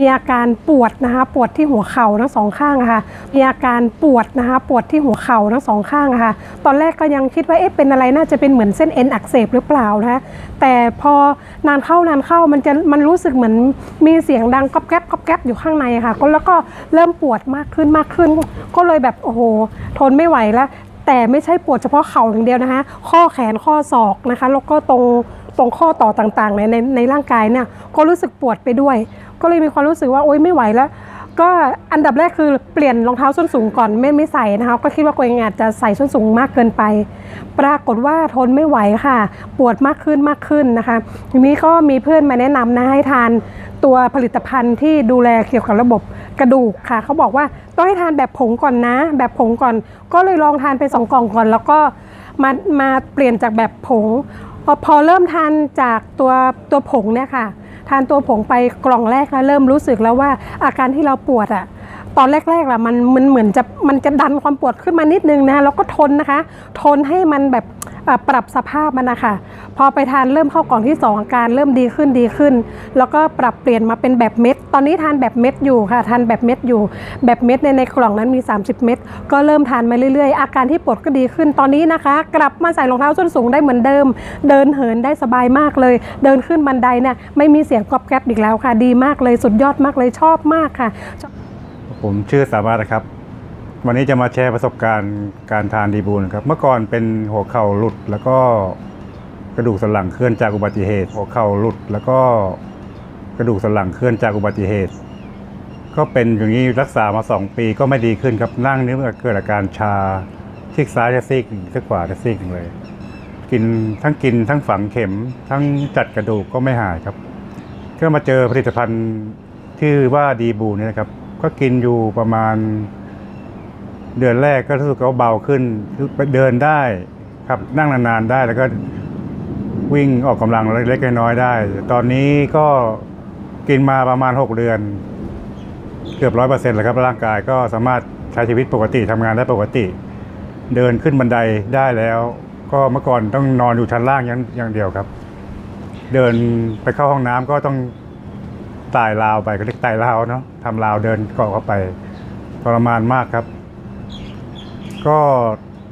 มีอาการปวดนะคะปวดที่หัวเข่าทั้งสองข้างอะค่ะมีอาการปวดนะคะปวดที่หัวเข่าทั้งสองข้างอะค่ะ ตอนแรกก็ยังคิดว่าเอ๊ะเป็นอะไรน่าจะเป็นเหมือนเส้นเอ็นอักเสบหรือเปล่านะคะแต่พอนานเข้านานเข้ามันจะมันรู้สึกเหมือนมีเสียงดังก๊อบแก๊บก๊อบแก๊บอยู่ข้างในค่ะก็แล้วก็เริ่มปวดมากขึ้นมากขึ้น ก็เลยแบบโอ้โหทนไม่ไหวแล้ว แต่ไม่ใช่ปวดเฉพาะเข่าอย่างเดียวนะคะ ข้อแขนข้อศอกนะคะ แล้วก็ตรงตรงข้อต่อต่างๆในในในร่างกายเนี่ยก็รู้สึกปวดไปด้วย ก็เลยมีความรู้สึกว่าโอ๊ยไม่ไหวแล้ว ก็อันดับแรกคือเปลี่ยนรองเท้าส้นสูงก่อนไม่ไม่ใส่นะคะ ก็คิดว่าตัวเองอาจจะใส่ส้นสูงมากเกินไป ปรากฏว่าทนไม่ไหวค่ะ ปวดมากขึ้นมากขึ้นนะคะ ทีนี้ก็มีเพื่อนมาแนะนำนะให้ทานตัวผลิตภัณฑ์ที่ดูแลเกี่ยวกับระบบกระดูกค่ะ เขาบอกว่า ก็ให้ทานแบบผงก่อนนะ แบบผงก่อน ก็เลยลองทานไปสองกล่องก่อน แล้วก็มามาเปลี่ยนจากแบบผงพอพอเริ่มทานจากตัวตัวผงเนี่ยค่ะ ทานตัวผงไปกล่องแรกแล้วเริ่มรู้สึกแล้วว่าอาการที่เราปวดอะ ตอนแรกๆล่ะมันมันเหมือนจะมันจะดันความปวดขึ้นมานิดนึงนะแล้วก็ทนนะคะ ทนให้มันแบบปรับสภาพมันนะคะพอไปทานเริ่มเข้ากล่องที่สองอาการเริ่มดีขึ้นดีขึ้น แล้วก็ปรับเปลี่ยนมาเป็นแบบเม็ด ตอนนี้ทานแบบเม็ดอยู่ค่ะ ทานแบบเม็ดอยู่ แบบเม็ดในในกล่องนั้นมี 30 เม็ดก็เริ่มทานมาเรื่อยๆ อาการที่ปวดก็ดีขึ้นตอนนี้นะคะ กลับมาใส่รองเท้าส้นสูงได้เหมือนเดิม เดินเหินได้สบายมากเลย เดินขึ้นบันไดเนี่ยไม่มีเสียงกรอบแกรบอีกแล้วค่ะ ดีมากเลยสุดยอดมากเลยชอบมากค่ะ ผมชื่อสามารถนะครับ วันนี้จะมาแชร์ประสบการณ์การทานดีบูลครับ เมื่อก่อนเป็นหัวเข่าหลุดแล้วก็กระดูกสันหลังเคลื่อนจากอุบัติเหตุ หัวเข่าหลุดแล้วก็กระดูกสันหลังเคลื่อนจากอุบัติเหตุ ก็เป็นอย่างนี้รักษามาสองปีก็ไม่ดีขึ้นครับนั่งนี่มันเกิดอาการชาซีกซ้ายจะซีกหนึ่งซีกขวาจะซีกหนึ่งเลย กินทั้งกินทั้งฝังเข็มทั้งจัดกระดูกก็ไม่หายครับ ก็มาเจอผลิตภัณฑ์ที่ว่าดีบูเนี่ยนะครับ ก็กินอยู่ประมาณ เดือนแรกก็รู้สึกว่าเบาขึ้นเดินได้ครับนั่งนานๆได้แล้วก็วิ่งออกกำลังเล็กๆน้อยๆได้ ตอนนี้ก็กินมาประมาณ 6 เดือน เกือบร้อยเปอร์เซ็นต์แล้วครับร่างกายก็สามารถใช้ชีวิตปกติทำงานได้ปกติ เดินขึ้นบันไดได้แล้ว ก็เมื่อก่อนต้องนอนอยู่ชั้นล่างอย่างอย่างเดียวครับ เดินไปเข้าห้องน้ำก็ต้อง ไต่ราวไปก็เรียกไต่ราวเนาะทำราวเดินเกาะเข้าไปทรมานมากครับ ก็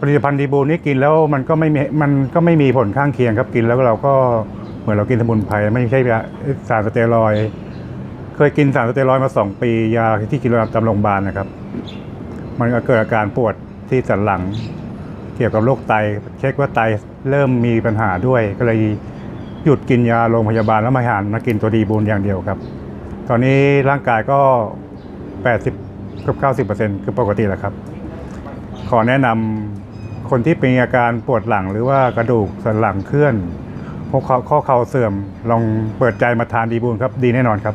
ผลิตภัณฑ์ดีบูนี่กินแล้วมันก็ไม่มีมันก็ไม่มีผลข้างเคียงครับกินแล้วเราก็เหมือนเรากินสมุนไพรไม่ใช่สารสเตียรอย เคยกินสารสเตียรอยมาสองปียาที่กินตามโรงพยาบาลนะครับ มันก็เกิดอาการปวดที่สันหลัง เกี่ยวกับโรคไต เช็คว่าไตเริ่มมีปัญหาด้วยก็เลยหยุดกินยาโรงพยาบาลแล้วมาหันมากินตัวดีบูนอย่างเดียวครับ ตอนนี้ร่างกายก็ 80กับ90%คือปกติแล้วครับ ขอแนะนำคนที่เป็นอาการปวดหลังหรือว่ากระดูกสันหลังเคลื่อนข้อเข่าข้อเข่าเสื่อมลองเปิดใจมาทานดีบูนครับ ดีแน่นอนครับ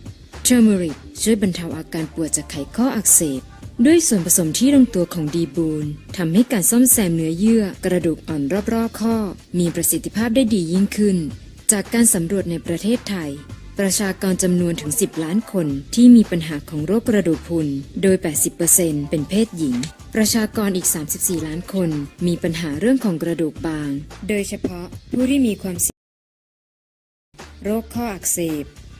อร์เมริกช่วยบรรเทาอาการปวดจากไขข้ออักเสบ ด้วยส่วนผสมที่ลงตัวของดีบูนทำให้การซ่อมแซมเนื้อเยื่อกระดูกอ่อนรอบๆข้อ มีประสิทธิภาพได้ดียิ่งขึ้น จากการสำรวจในประเทศไทย ประชากรจำนวนถึง 10 ล้านคนที่มีปัญหาของโรคกระดูกพรุน โดย 80%เป็นเพศหญิง ประชากรอีก 34 ล้านคน มีปัญหาเรื่องของกระดูกบาง โดยเฉพาะผู้ที่มีความเสี่ยงโรคข้ออักเสบ